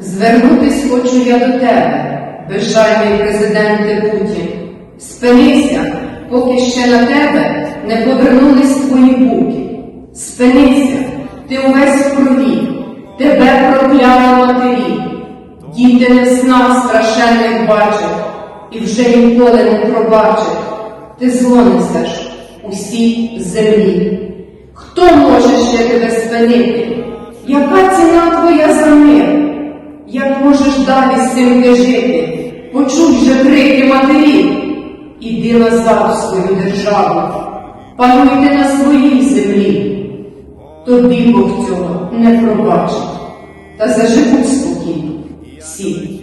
Звернутись хочу я до тебе, безжальний президенте Путін. Спинися, поки ще на тебе не повернулись твої буки. Спинися, ти увесь в крові, тебе прокляли матері. Діти не сна страшенних бачать і вже ніколи не пробачать. Ти зло несеш усій землі. Хто може ще тебе спинити? Яка ціна? Як можеш далі з цим не жити? Почуй же крики матерів. Іди назад в свою державу, пануйте на своїй землі. Тобі Бог цього не пробачить, та заживуть спокійно всі.